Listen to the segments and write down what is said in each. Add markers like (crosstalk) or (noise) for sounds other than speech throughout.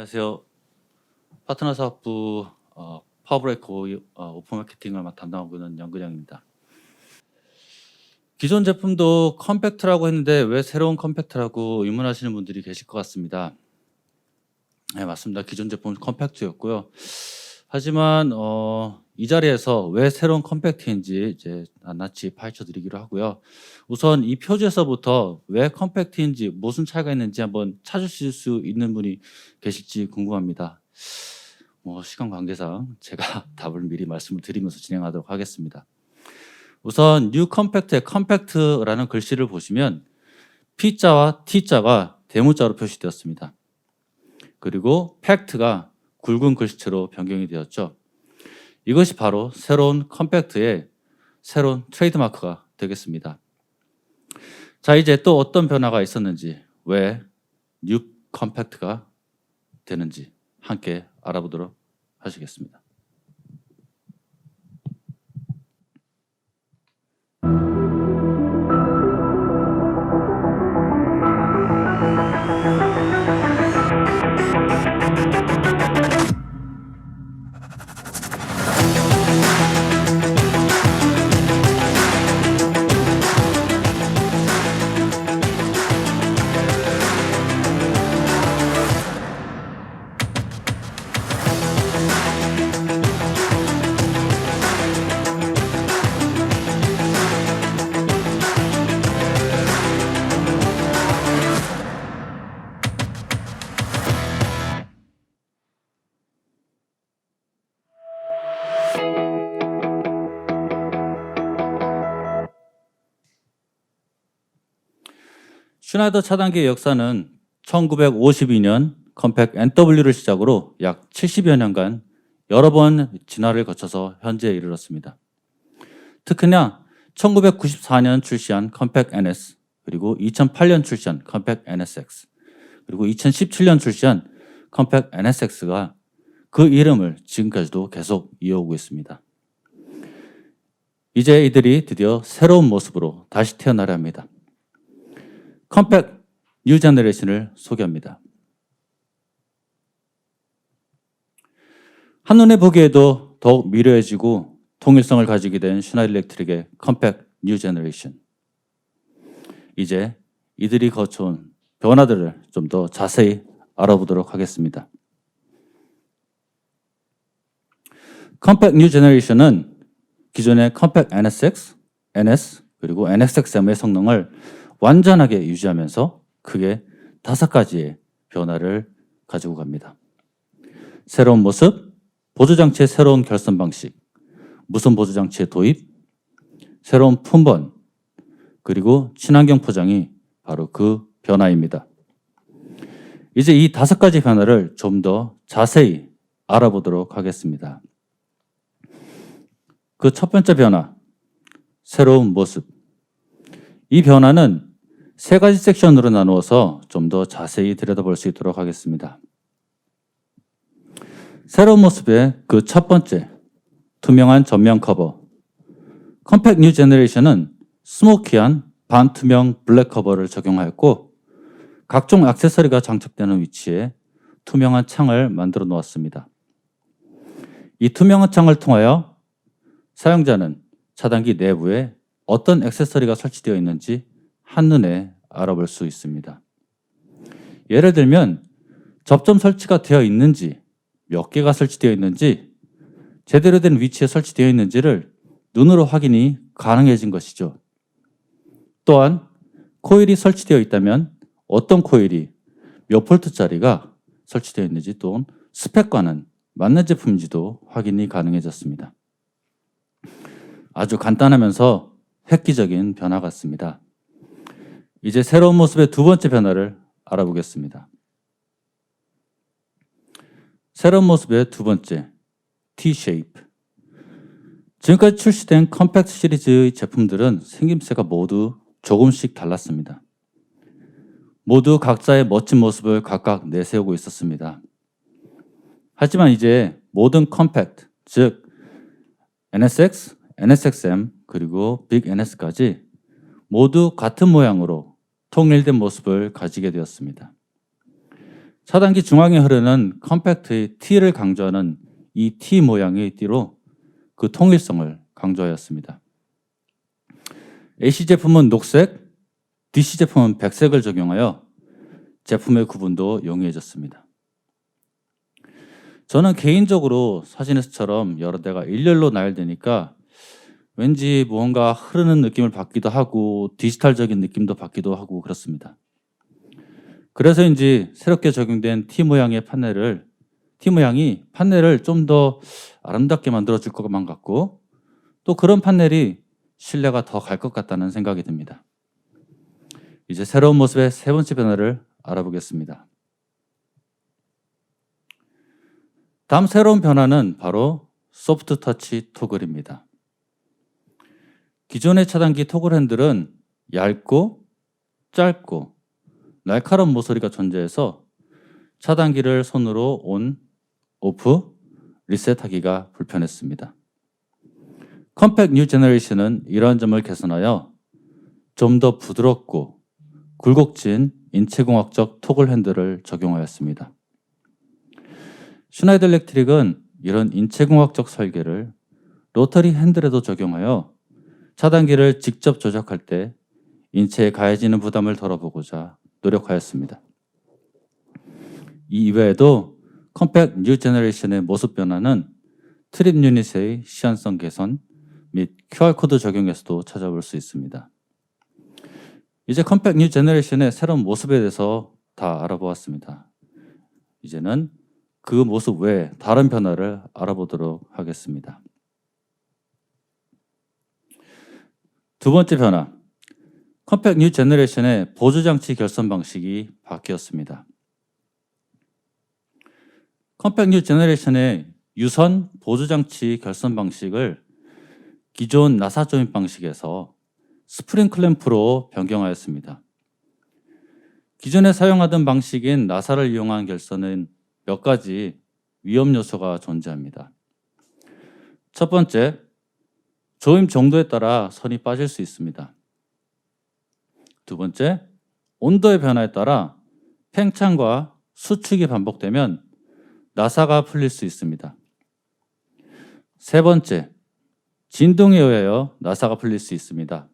안녕하세요. 파트너 사업부 어, 파워브레이크 오- 어, 오픈 마케팅을 맡- 담당하고 있는 연근영입니다. 기존 제품도 컴팩트라고 했는데 왜 새로운 컴팩트라고 의문하시는 분들이 계실 것 같습니다. 네, 맞습니다. 기존 제품 컴팩트였고요. 하지만 어, 이 자리에서 왜 새로운 컴팩트인지 이제 낱낱이 파헤쳐 드리기로 하고요. 우선 이 표지에서부터 왜 컴팩트인지 무슨 차이가 있는지 한번 찾으실 수 있는 분이 계실지 궁금합니다. 뭐 시간 관계상 제가 (laughs) 답을 미리 말씀을 드리면서 진행하도록 하겠습니다. 우선 뉴 컴팩트의 컴팩트라는 글씨를 보시면 P자와 T자가 대문자로 표시되었습니다. 그리고 팩트가 굵은 글씨체로 변경이 되었죠. 이것이 바로 새로운 컴팩트의 새로운 트레이드마크가 되겠습니다. 자, 이제 또 어떤 변화가 있었는지, 왜 뉴 컴팩트가 되는지 함께 알아보도록 하시겠습니다. 슈나이더 차단기의 역사는 1952년 컴팩 NW를 시작으로 약 70여 년간 여러 번 진화를 거쳐서 현재에 이르렀습니다. 특히나 1994년 출시한 컴팩 NS, 그리고 2008년 출시한 컴팩 NSX, 그리고 2017년 출시한 컴팩 NSX가 그 이름을 지금까지도 계속 이어오고 있습니다. 이제 이들이 드디어 새로운 모습으로 다시 태어나려 합니다. 컴팩 뉴 제너레이션을 소개합니다. 한눈에 보기에도 더욱 미려해지고 통일성을 가지게 된 슈나이드 일렉트릭의 컴팩 뉴 제너레이션. 이제 이들이 거쳐온 변화들을 좀 더 자세히 알아보도록 하겠습니다. 컴팩 뉴 제너레이션은 기존의 컴팩 NSX, NS 그리고 NSXM의 성능을 완전하게 유지하면서 크게 다섯 가지의 변화를 가지고 갑니다. 새로운 모습, 보조장치의 새로운 결선 방식, 무선 보조장치의 도입, 새로운 품번, 그리고 친환경 포장이 바로 그 변화입니다. 이제 이 다섯 가지 변화를 좀 더 자세히 알아보도록 하겠습니다. 그 첫 번째 변화, 새로운 모습. 이 변화는 세 가지 섹션으로 나누어서 좀 더 자세히 들여다볼 수 있도록 하겠습니다. 새로운 모습의 그 첫 번째, 투명한 전면 커버. 컴팩 뉴 제너레이션은 스모키한 반투명 블랙 커버를 적용하였고 각종 액세서리가 장착되는 위치에 투명한 창을 만들어 놓았습니다. 이 투명한 창을 통하여 사용자는 차단기 내부에 어떤 액세서리가 설치되어 있는지 한눈에 알아볼 수 있습니다. 예를 들면 접점 설치가 되어 있는지 몇 개가 설치되어 있는지 제대로 된 위치에 설치되어 있는지를 눈으로 확인이 가능해진 것이죠. 또한 코일이 설치되어 있다면 어떤 코일이 몇 볼트짜리가 설치되어 있는지 또는 스펙과는 맞는 제품인지도 확인이 가능해졌습니다. 아주 간단하면서 획기적인 변화 같습니다. 이제 새로운 모습의 두 번째 변화를 알아보겠습니다. 새로운 모습의 두 번째, T-shape. 지금까지 출시된 컴팩트 시리즈의 제품들은 생김새가 모두 조금씩 달랐습니다. 모두 각자의 멋진 모습을 각각 내세우고 있었습니다. 하지만 이제 모든 컴팩트, 즉 NSX, NSXM 그리고 빅 NS까지 모두 같은 모양으로 통일된 모습을 가지게 되었습니다. 차단기 중앙에 흐르는 컴팩트의 T를 강조하는 이 T 모양의 띠로 그 통일성을 강조하였습니다. AC 제품은 녹색, DC 제품은 백색을 적용하여 제품의 구분도 용이해졌습니다. 저는 개인적으로 사진에서처럼 여러 대가 일렬로 나열되니까 왠지 무언가 흐르는 느낌을 받기도 하고 디지털적인 느낌도 받기도 하고 그렇습니다. 그래서인지 새롭게 적용된 T 모양의 판넬을 T 모양이 판넬을 좀 더 아름답게 만들어 줄 것만 같고 또 그런 판넬이 신뢰가 더 갈 것 같다는 생각이 듭니다. 이제 새로운 모습의 세 번째 변화를 알아보겠습니다. 다음 새로운 변화는 바로 소프트 터치 토글입니다. 기존의 차단기 토글 핸들은 얇고 짧고 날카로운 모서리가 존재해서 차단기를 손으로 온, 오프, 리셋하기가 불편했습니다. 컴팩 뉴 제너레이션은 이러한 점을 개선하여 좀 더 부드럽고 굴곡진 인체공학적 토글 핸들을 적용하였습니다. 슈나이더 일렉트릭은 이런 인체공학적 설계를 로터리 핸들에도 적용하여 차단기를 직접 조작할 때 인체에 가해지는 부담을 덜어보고자 노력하였습니다. 이 이외에도 컴팩 뉴 제너레이션의 모습 변화는 트립 유닛의 시한성 개선 및 QR코드 적용에서도 찾아볼 수 있습니다. 이제 컴팩 뉴 제너레이션의 새로운 모습에 대해서 다 알아보았습니다. 이제는 그 모습 외에 다른 변화를 알아보도록 하겠습니다. 두 번째 변화. 컴팩 뉴 제너레이션의 보조장치 결선 방식이 바뀌었습니다. 컴팩 뉴 제너레이션의 유선 보조장치 결선 방식을 기존 나사 조인 방식에서 스프링 클램프로 변경하였습니다. 기존에 사용하던 방식인 나사를 이용한 결선은 몇 가지 위험 요소가 존재합니다. 첫 번째, 조임 정도에 따라 선이 빠질 수 있습니다. 두 번째, 온도의 변화에 따라 팽창과 수축이 반복되면 나사가 풀릴 수 있습니다. 세 번째, 진동에 의하여 나사가 풀릴 수 있습니다.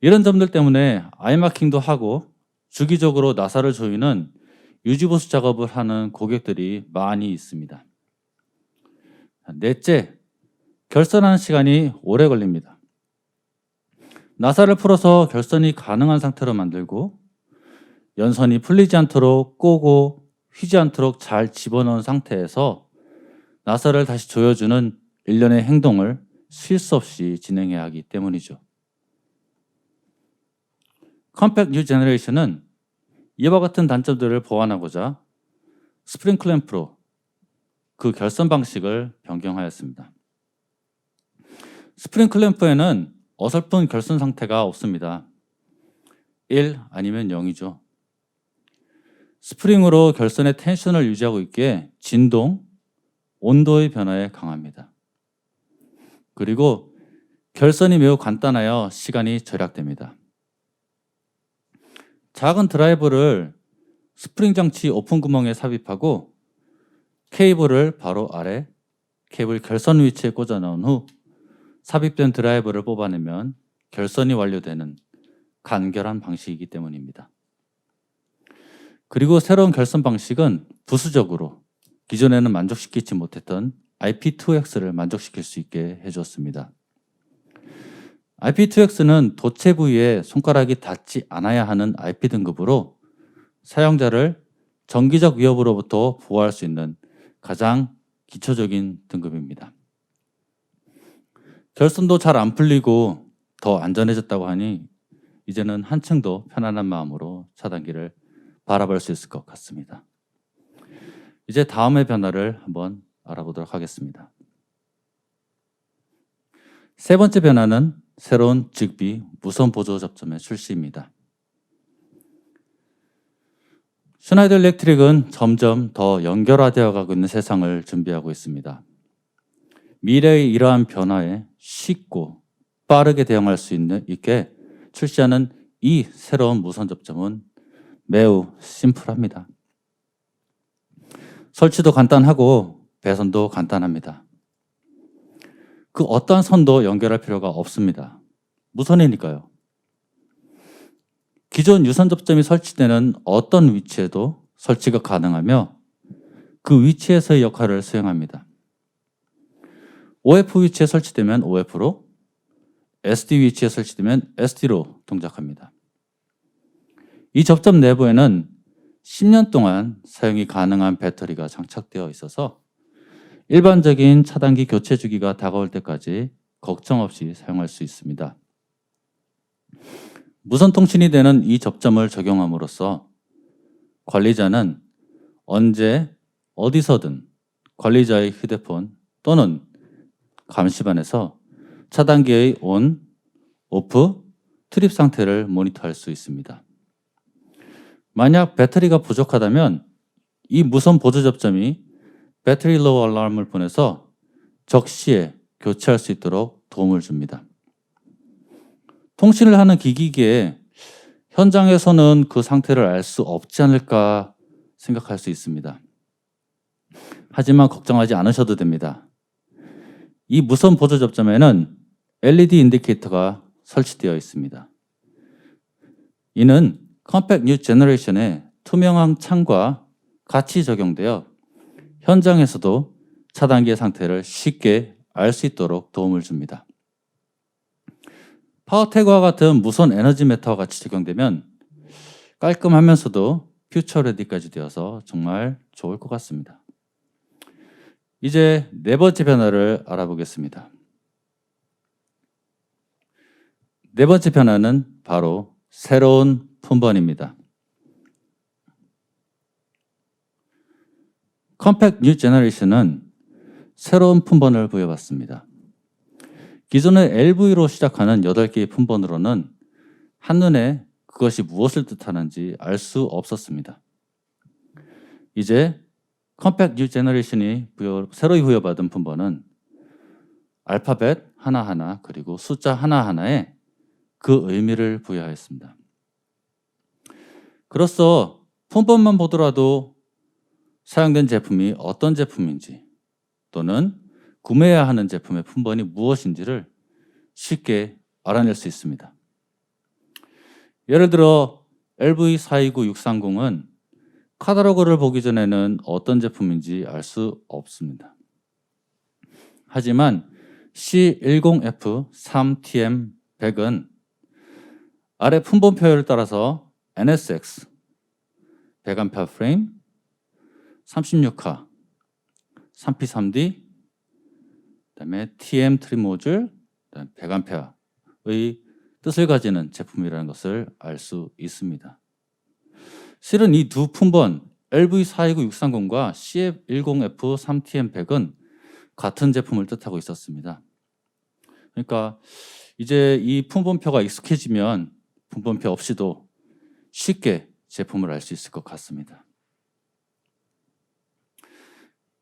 이런 점들 때문에 아이마킹도 하고 주기적으로 나사를 조이는 유지보수 작업을 하는 고객들이 많이 있습니다. 넷째, 결선하는 시간이 오래 걸립니다. 나사를 풀어서 결선이 가능한 상태로 만들고 연선이 풀리지 않도록 꼬고 휘지 않도록 잘 집어넣은 상태에서 나사를 다시 조여주는 일련의 행동을 실수 없이 진행해야 하기 때문이죠. 컴팩 뉴 제너레이션은 이와 같은 단점들을 보완하고자 스프링 클램프로 그 결선 방식을 변경하였습니다. 스프링 클램프에는 어설픈 결선 상태가 없습니다. 1 아니면 0이죠. 스프링으로 결선의 텐션을 유지하고 있기에 진동, 온도의 변화에 강합니다. 그리고 결선이 매우 간단하여 시간이 절약됩니다. 작은 드라이버를 스프링 장치 오픈 구멍에 삽입하고 케이블을 바로 아래 케이블 결선 위치에 꽂아 넣은 후 삽입된 드라이버를 뽑아내면 결선이 완료되는 간결한 방식이기 때문입니다. 그리고 새로운 결선 방식은 부수적으로 기존에는 만족시키지 못했던 IP2X를 만족시킬 수 있게 해주었습니다. IP2X는 도체 부위에 손가락이 닿지 않아야 하는 IP 등급으로 사용자를 정기적 위협으로부터 보호할 수 있는 가장 기초적인 등급입니다. 결선도 잘 안 풀리고 더 안전해졌다고 하니 이제는 한층 더 편안한 마음으로 차단기를 바라볼 수 있을 것 같습니다. 이제 다음의 변화를 한번 알아보도록 하겠습니다. 세 번째 변화는 새로운 직비 무선 보조 접점의 출시입니다. 슈나이더 일렉트릭은 점점 더 연결화되어 가고 있는 세상을 준비하고 있습니다. 미래의 이러한 변화에 쉽고 빠르게 대응할 수 있게 출시하는 이 새로운 무선 접점은 매우 심플합니다. 설치도 간단하고 배선도 간단합니다. 그 어떠한 선도 연결할 필요가 없습니다. 무선이니까요. 기존 유선 접점이 설치되는 어떤 위치에도 설치가 가능하며 그 위치에서의 역할을 수행합니다. OF 위치에 설치되면 OF로, SD 위치에 설치되면 SD로 동작합니다. 이 접점 내부에는 10년 동안 사용이 가능한 배터리가 장착되어 있어서 일반적인 차단기 교체 주기가 다가올 때까지 걱정 없이 사용할 수 있습니다. 무선 통신이 되는 이 접점을 적용함으로써 관리자는 언제 어디서든 관리자의 휴대폰 또는 감시반에서 차단기의 온, 오프, 트립 상태를 모니터할 수 있습니다. 만약 배터리가 부족하다면 이 무선 보조 접점이 배터리 로우 알람을 보내서 적시에 교체할 수 있도록 도움을 줍니다. 통신을 하는 기기기에 현장에서는 그 상태를 알 수 없지 않을까 생각할 수 있습니다. 하지만 걱정하지 않으셔도 됩니다. 이 무선 보조 접점에는 LED 인디케이터가 설치되어 있습니다. 이는 컴팩 뉴 제너레이션의 투명한 창과 같이 적용되어 현장에서도 차단기의 상태를 쉽게 알 수 있도록 도움을 줍니다. 파워태그와 같은 무선 에너지 메터와 같이 적용되면 깔끔하면서도 퓨처 레디까지 되어서 정말 좋을 것 같습니다. 이제 네 번째 변화를 알아보겠습니다. 네 번째 변화는 바로 새로운 품번입니다. 컴팩 뉴 제너레이션은 새로운 품번을 부여받습니다. 기존의 LV로 시작하는 8개의 품번으로는 한눈에 그것이 무엇을 뜻하는지 알 수 없었습니다. 이제 컴팩 뉴 제너레이션이 부여, 새로 부여받은 품번은 알파벳 하나하나 그리고 숫자 하나하나에 그 의미를 부여하였습니다. 그로써 품번만 보더라도 사용된 제품이 어떤 제품인지 또는 구매해야 하는 제품의 품번이 무엇인지를 쉽게 알아낼 수 있습니다. 예를 들어 LV429630은 카탈로그를 보기 전에는 어떤 제품인지 알 수 없습니다. 하지만 C10F3TM100은 아래 품번표를 따라서 NSX 100A 프레임 36화 3P3D 그다음에 TM 트림 모듈 100A의 뜻을 가지는 제품이라는 것을 알 수 있습니다. 실은 이 두 품번 LV429630과 CF10F3TM100은 같은 제품을 뜻하고 있었습니다. 그러니까 이제 이 품번표가 익숙해지면 품번표 없이도 쉽게 제품을 알 수 있을 것 같습니다.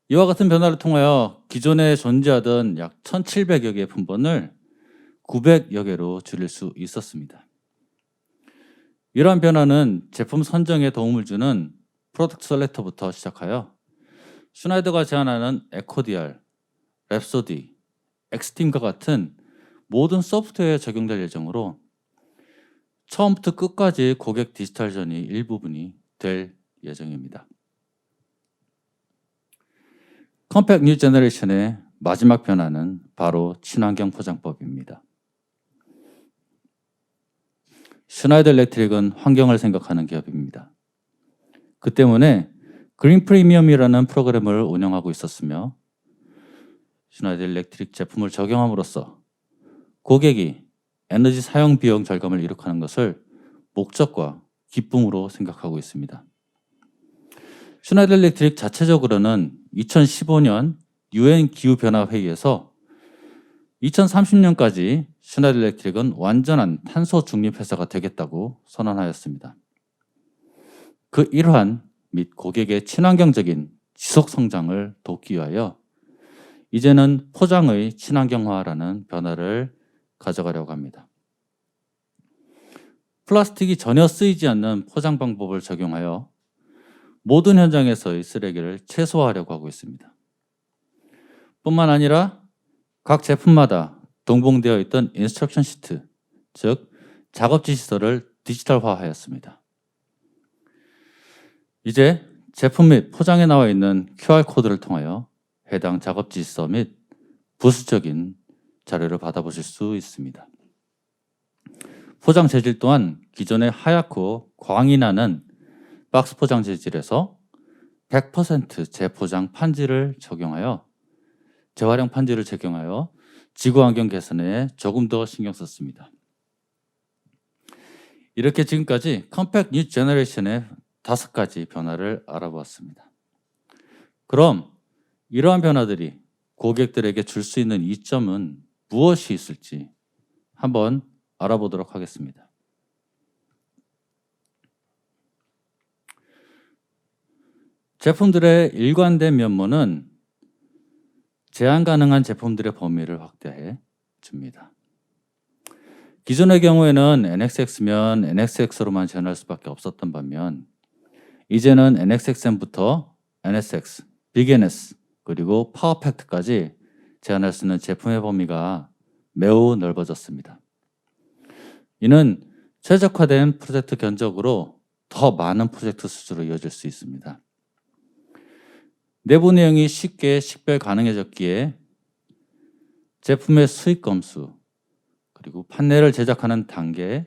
이와 같은 변화를 통하여 기존에 존재하던 약 1,700여 개의 품번을 900여 개로 줄일 수 있었습니다. 이러한 변화는 제품 선정에 도움을 주는 프로덕트 셀렉터부터 시작하여 슈나이더가 제안하는 에코디알, 랩소디, 엑스팀과 같은 모든 소프트웨어에 적용될 예정으로 처음부터 끝까지 고객 디지털전이 일부분이 될 예정입니다. 컴팩 뉴 제너레이션의 마지막 변화는 바로 친환경 포장법입니다. 슈나이더 일렉트릭은 환경을 생각하는 기업입니다. 그 때문에 그린 프리미엄이라는 프로그램을 운영하고 있었으며 슈나이더 일렉트릭 제품을 적용함으로써 고객이 에너지 사용 비용 절감을 이룩하는 것을 목적과 기쁨으로 생각하고 있습니다. 슈나이더 일렉트릭 자체적으로는 2015년 유엔 기후 변화 회의에서 2030년까지 슈나이더 일렉트릭은 완전한 탄소 중립 회사가 되겠다고 선언하였습니다. 그 일환 및 고객의 친환경적인 지속 성장을 돕기 위하여 이제는 포장의 친환경화라는 변화를 가져가려고 합니다. 플라스틱이 전혀 쓰이지 않는 포장 방법을 적용하여 모든 현장에서의 쓰레기를 최소화하려고 하고 있습니다. 뿐만 아니라 각 제품마다 동봉되어 있던 인스트럭션 시트, 즉 작업 지시서를 디지털화하였습니다. 이제 제품 및 포장에 나와 있는 QR코드를 통하여 해당 작업 지시서 및 부수적인 자료를 받아보실 수 있습니다. 포장 재질 또한 기존의 하얗고 광이 나는 박스 포장 재질에서 100% 재포장 판지를 적용하여 재활용 판지를 적용하여 지구 환경 개선에 조금 더 신경 썼습니다. 이렇게 지금까지 컴팩 뉴 제너레이션의 다섯 가지 변화를 알아보았습니다. 그럼 이러한 변화들이 고객들에게 줄 수 있는 이점은 무엇이 있을지 한번 알아보도록 하겠습니다. 제품들의 일관된 면모는 제한 가능한 제품들의 범위를 확대해 줍니다. 기존의 경우에는 NXX면 NXX로만 제한할 수밖에 없었던 반면 이제는 NXXM부터 NSX, BigNS 그리고 파워팩트까지 제한할 수 있는 제품의 범위가 매우 넓어졌습니다. 이는 최적화된 프로젝트 견적으로 더 많은 프로젝트 수주로 이어질 수 있습니다. 내부 내용이 쉽게 식별 가능해졌기에 제품의 수익 검수, 그리고 판넬을 제작하는 단계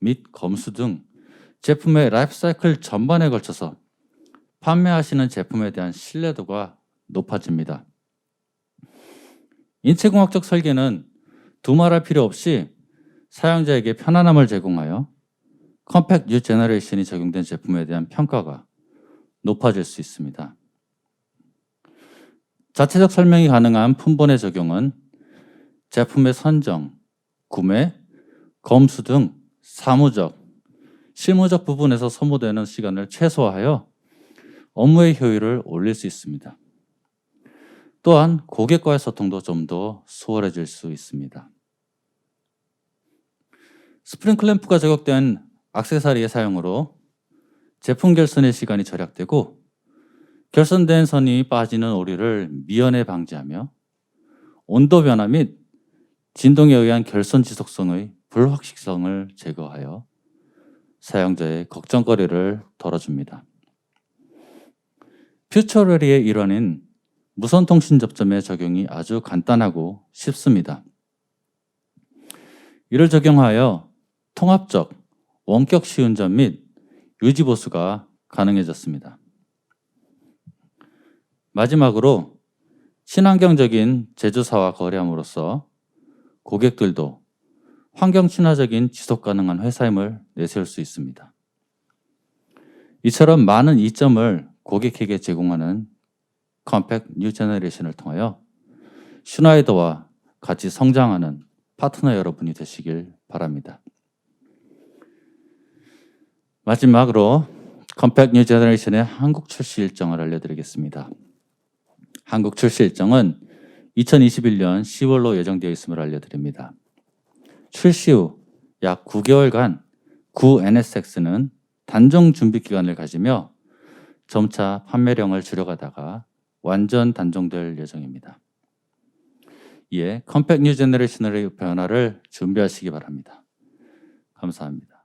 및 검수 등 제품의 라이프 사이클 전반에 걸쳐서 판매하시는 제품에 대한 신뢰도가 높아집니다. 인체공학적 설계는 두말할 필요 없이 사용자에게 편안함을 제공하여 컴팩 뉴 제너레이션이 적용된 제품에 대한 평가가 높아질 수 있습니다. 자체적 설명이 가능한 품번의 적용은 제품의 선정, 구매, 검수 등 사무적, 실무적 부분에서 소모되는 시간을 최소화하여 업무의 효율을 올릴 수 있습니다. 또한 고객과의 소통도 좀 더 수월해질 수 있습니다. 스프링 클램프가 제격된 악세사리의 사용으로 제품 결선의 시간이 절약되고 결선된 선이 빠지는 오류를 미연에 방지하며 온도 변화 및 진동에 의한 결선 지속성의 불확실성을 제거하여 사용자의 걱정거리를 덜어줍니다. 퓨처레리의 일환인 무선통신 접점의 적용이 아주 간단하고 쉽습니다. 이를 적용하여 통합적, 원격 시운전 및 유지 보수가 가능해졌습니다. 마지막으로 친환경적인 제조사와 거래함으로써 고객들도 환경 친화적인 지속 가능한 회사임을 내세울 수 있습니다. 이처럼 많은 이점을 고객에게 제공하는 컴팩 뉴 제너레이션을 통하여 슈나이더와 같이 성장하는 파트너 여러분이 되시길 바랍니다. 마지막으로 컴팩 뉴 제너레이션의 한국 출시 일정을 알려드리겠습니다. 한국 출시 일정은 2021년 10월로 예정되어 있음을 알려드립니다. 출시 후 약 9개월간 구 NSX는 단종 준비 기간을 가지며 점차 판매량을 줄여가다가 완전 단종될 예정입니다. 이에 컴팩 뉴 제너레이션의 변화를 준비하시기 바랍니다. 감사합니다.